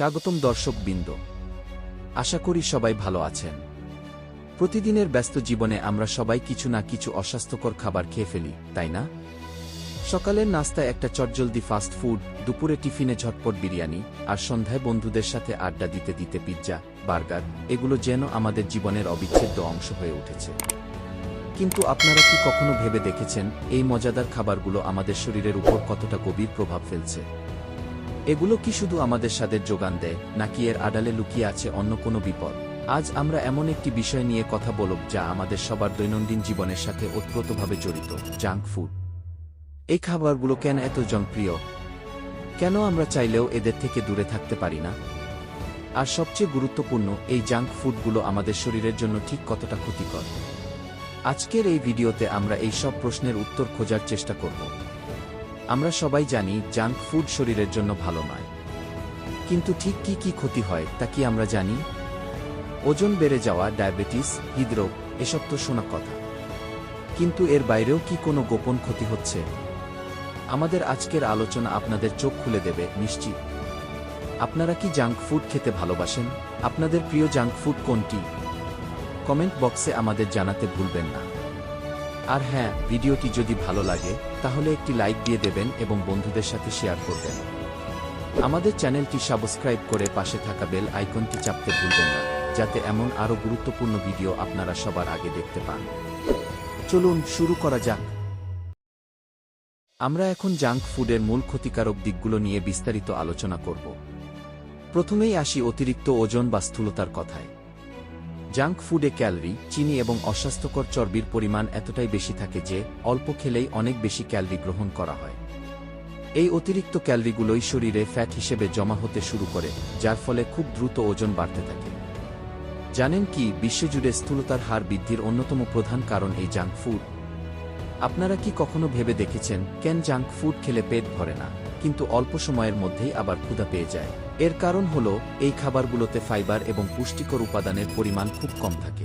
স্বাগতম দর্শক বৃন্দ আশা করি সবাই ভালো আছেন। প্রতিদিনের ব্যস্ত জীবনে আমরা সবাই কিছু না কিছু অস্বাস্থ্যকর খাবার খেয়ে ফেলি, তাই না? সকালের নাস্তায় একটা চটজলদি ফাস্ট ফুড, দুপুরে টিফিনে ঝটপট বিরিয়ানি, আর সন্ধ্যায় বন্ধুদের সাথে আড্ডা দিতে দিতে পিৎজা, বার্গার, এগুলো যেন আমাদের জীবনের অবিচ্ছেদ্য অংশ হয়ে উঠেছে। কিন্তু আপনারা কি কখনো ভেবে দেখেছেন, এই মজাদার খাবারগুলো আমাদের শরীরের উপর কতটা গভীর প্রভাব ফেলছে? এগুলো কি শুধু আমাদের স্বাদের যোগান দেয়, নাকি এর আড়ালে লুকিয়ে আছে অন্য কোনো বিপদ? আজ আমরা এমন একটি বিষয় নিয়ে কথা বলব যা আমাদের সবার দৈনন্দিন জীবনের সাথে ওতপ্রোতভাবে জড়িত, জাঙ্ক ফুড। এই খাবারগুলো কেন এত জনপ্রিয়? কেন আমরা চাইলেও এদের থেকে দূরে থাকতে পারি না? আর সবচেয়ে গুরুত্বপূর্ণ, এই জাঙ্ক ফুডগুলো আমাদের শরীরের জন্য ঠিক কতটা ক্ষতিকর? আজকের এই ভিডিওতে আমরা এই সব প্রশ্নের উত্তর খোঁজার চেষ্টা করব। আমরা সবাই জানি জাঙ্ক ফুড শরীরের জন্য ভালো নয়। কিন্তু ঠিক কি কি ক্ষতি হয় তা কি আমরা জানি? ওজন বেড়ে যাওয়া, ডায়াবেটিস, হৃদরোগ, এসব তো শোনা কথা। কিন্তু এর বাইরেও কি কোনো গোপন ক্ষতি হচ্ছে? আমাদের আজকের আলোচনা আপনাদের চোখ খুলে দেবে, নিশ্চিত। আপনারা কি জাঙ্ক ফুড খেতে ভালোবাসেন? আপনাদের প্রিয় জাঙ্ক ফুড কোনটি? কমেন্ট বক্সে আমাদের জানাতে ভুলবেন না। আর হ্যাঁ ভিডিওটি যদি ভালো লাগে, তাহলে একটি লাইক দিয়ে দেবেন এবং বন্ধুদের সাথে শেয়ার করবেন। আমাদের চ্যানেলটি সাবস্ক্রাইব করে পাশে থাকা বেল আইকনটি চাপতে ভুলবেন না, যাতে এমন আরও গুরুত্বপূর্ণ ভিডিও আপনারা সবার আগে দেখতে পান। চলুন শুরু করা যাক। আমরা এখন জাঙ্ক ফুডের মূল ক্ষতিকারক দিকগুলো নিয়ে বিস্তারিত আলোচনা করব। প্রথমেই আসি অতিরিক্ত ওজন বা স্থূলতার কথায়। জাঙ্ক ফুডে ক্যালরি, চিনি এবং অস্বাস্থ্যকর চর্বির পরিমাণ এতটাই বেশি থাকে যে, অল্প খেলেই অনেক বেশি ক্যালরি গ্রহণ করা হয়। এই অতিরিক্ত ক্যালরিগুলোই শরীরে ফ্যাট হিসেবে জমা হতে শুরু করে, যার ফলে খুব দ্রুত ওজন বাড়তে থাকে। জানেন কি, বিশ্বজুড়ে স্থূলতার হার বৃদ্ধির অন্যতম প্রধান কারণ এই জাঙ্ক ফুড? আপনারা কি কখনো ভেবে দেখেছেন, কেন জাঙ্ক ফুড খেলে পেট ভরে না? কিন্তু অল্প সময়ের মধ্যেই আবার ক্ষুধা পেয়ে যায়। এর কারণ হল, এই খাবারগুলোতে ফাইবার এবং পুষ্টিকর উপাদানের পরিমাণ খুব কম থাকে।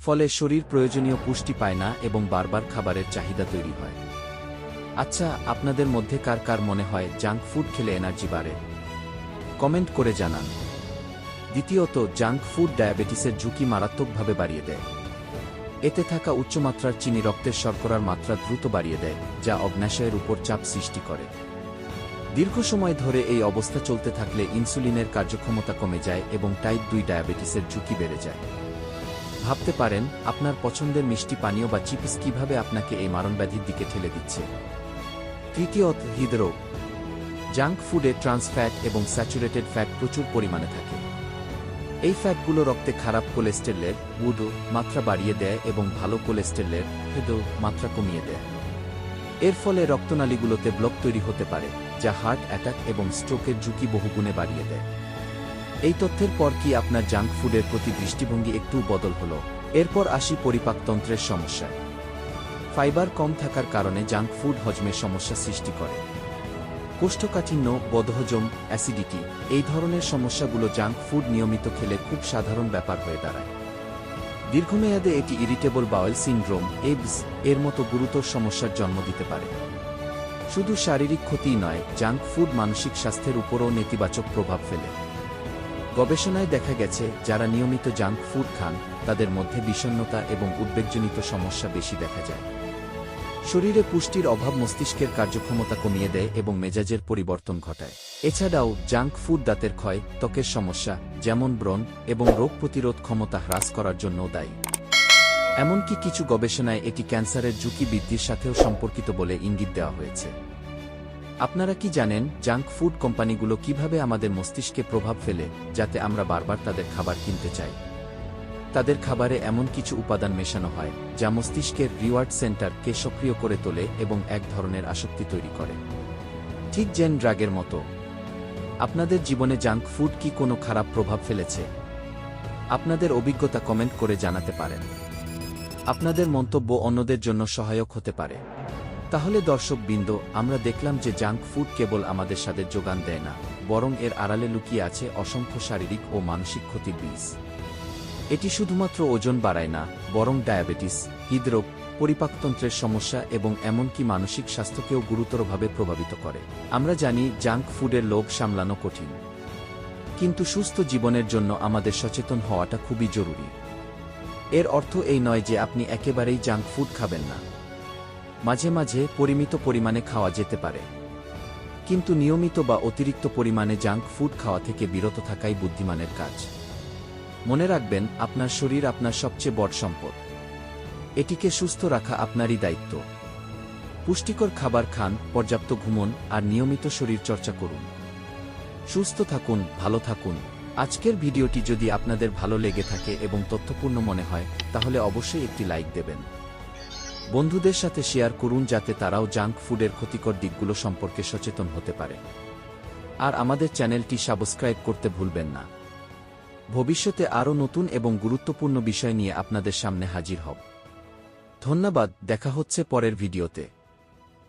ফলে শরীর প্রয়োজনীয় পুষ্টি পায় না এবং বারবার খাবারের চাহিদা তৈরি হয়। আচ্ছা আপনাদের মধ্যে কার কার মনে হয় জাঙ্ক ফুড খেলে এনার্জি বাড়ে? কমেন্ট করে জানান। দ্বিতীয়ত, জাঙ্ক ফুড ডায়াবেটিসের ঝুঁকি মারাত্মকভাবে বাড়িয়ে দেয়। এতে থাকা উচ্চমাত্রার চিনি রক্তের শর্করার মাত্রা দ্রুত বাড়িয়ে দেয়, যা অগ্নাশয়ের উপর চাপ সৃষ্টি করে। দীর্ঘ সময় ধরে এই অবস্থা চলতে থাকলে ইনসুলিনের কার্যক্ষমতা কমে যায় এবং টাইপ দুই ডায়াবেটিসের ঝুঁকি বেড়ে যায়। ভাবতে পারেন, আপনার পছন্দের মিষ্টি পানীয় বা চিপস কীভাবে আপনাকে এই মারণব্যাধির দিকে ঠেলে দিচ্ছে। তৃতীয়ত হৃদরোগ। জাঙ্ক ফুডে ট্রান্স ফ্যাট এবং স্যাচুরেটেড ফ্যাট প্রচুর পরিমাণে থাকে। এই ফ্যাটগুলো রক্তে খারাপ কোলেস্টেরলের বুডো মাত্রা বাড়িয়ে দেয় এবং ভালো কোলেস্টেরলের হেদো মাত্রা কমিয়ে দেয়। এর ফলে রক্তনালীগুলোতে ব্লক তৈরি হতে পারে। যা হার্ট অ্যাটাক এবং স্ট্রোকের ঝুঁকি বহুগুণে বাড়িয়ে দেয়। এই তথ্যের পর কি আপনার জাঙ্ক ফুডের প্রতি দৃষ্টিভঙ্গি একটু বদল হলো? এরপর আসি পরিপাকতন্ত্রের সমস্যায় ফাইবার কম থাকার কারণে জাঙ্ক ফুড হজমের সমস্যা সৃষ্টি করে। কোষ্ঠকাঠিন্য, বদহজম অ্যাসিডিটি এই ধরনের সমস্যাগুলো জাঙ্ক ফুড নিয়মিত খেলে খুব সাধারণ ব্যাপার হয়ে দাঁড়ায়। দীর্ঘমেয়াদে এটি ইরিটেবল বাওয়েল সিন্ড্রোম এবস এর মতো গুরুতর সমস্যার জন্ম দিতে পারে। শুধু শারীরিক ক্ষতিই নয়, জাঙ্ক ফুড মানসিক স্বাস্থ্যের উপরও নেতিবাচক প্রভাব ফেলে। গবেষণায় দেখা গেছে, যারা নিয়মিত জাঙ্ক ফুড খান, তাদের মধ্যে বিষণ্ণতা এবং উদ্বেগজনিত সমস্যা বেশি দেখা যায়। শরীরে পুষ্টির অভাব মস্তিষ্কের কার্যক্ষমতা কমিয়ে দেয় এবং মেজাজের পরিবর্তন ঘটায়। এছাড়াও, জাঙ্ক ফুড দাঁতের ক্ষয়, ত্বকের সমস্যা, যেমন ব্রণ এবং রোগ প্রতিরোধ ক্ষমতা হ্রাস করার জন্য দায়ী। এমনকি কিছু গবেষণায় এটি ক্যান্সারের ঝুঁকি বৃদ্ধির সাথেও সম্পর্কিত বলে ইঙ্গিত দেওয়া হয়েছে। আপনারা কি জানেন জাঙ্ক ফুড কোম্পানিগুলো কীভাবে আমাদের মস্তিষ্কে প্রভাব ফেলে, যাতে আমরা বারবার তাদের খাবার কিনতে চাই? তাদের খাবারে এমন কিছু উপাদান মেশানো হয়, যা মস্তিষ্কের রিওয়ার্ড সেন্টারকে সক্রিয় করে তোলে এবং এক ধরনের আসক্তি তৈরি করে। ঠিক জেন ড্রাগের মতো। আপনাদের জীবনে জাঙ্ক ফুড কি কোনো খারাপ প্রভাব ফেলেছে? আপনাদের অভিজ্ঞতা কমেন্ট করে জানাতে পারেন। আপনাদের মন্তব্য অন্যদের জন্য সহায়ক হতে পারে। তাহলে দর্শক বৃন্দ আমরা দেখলাম যে জাঙ্ক ফুড কেবল আমাদের সাথে যোগান দেয় না, বরং এর আড়ালে লুকিয়ে আছে অসংখ্য শারীরিক ও মানসিক ক্ষতির বীজ। এটি শুধুমাত্র ওজন বাড়ায় না, বরং ডায়াবেটিস, হৃদরোগ, পরিপাকতন্ত্রের সমস্যা এবং এমনকি মানসিক স্বাস্থ্যকেও গুরুতরভাবে প্রভাবিত করে। আমরা জানি জাঙ্ক ফুডের লোভ সামলানো কঠিন। কিন্তু সুস্থ জীবনের জন্য আমাদের সচেতন হওয়াটা খুবই জরুরি। এর অর্থ এই নয় যে আপনি একেবারেই জাঙ্ক ফুড খাবেন না। মাঝে মাঝে পরিমিত পরিমাণে খাওয়া যেতে পারে। কিন্তু নিয়মিত বা অতিরিক্ত পরিমাণে জাঙ্ক ফুড খাওয়া থেকে বিরত থাকাই বুদ্ধিমানের কাজ। মনে রাখবেন, আপনার শরীর আপনার সবচেয়ে বড় সম্পদ। এটিকে সুস্থ রাখা আপনারই দায়িত্ব। পুষ্টিকর খাবার খান, পর্যাপ্ত ঘুমন, আর নিয়মিত শরীর চর্চা করুন। সুস্থ থাকুন, ভালো থাকুন। আজকের ভিডিওটি যদি আপনাদের ভালো লেগে থাকে এবং তথ্যপূর্ণ মনে হয়, তাহলে অবশ্যই একটি লাইক দেবেন। বন্ধুদের সাথে শেয়ার করুন যাতে তারাও জাঙ্ক ফুডের ক্ষতিকর দিকগুলো সম্পর্কে সচেতন হতে পারে। আর আমাদের চ্যানেলটি সাবস্ক্রাইব করতে ভুলবেন না। ভবিষ্যতে আরও নতুন এবং গুরুত্বপূর্ণ বিষয় নিয়ে আপনাদের সামনে হাজির হব। ধন্যবাদ, দেখা হচ্ছে পরের ভিডিওতে।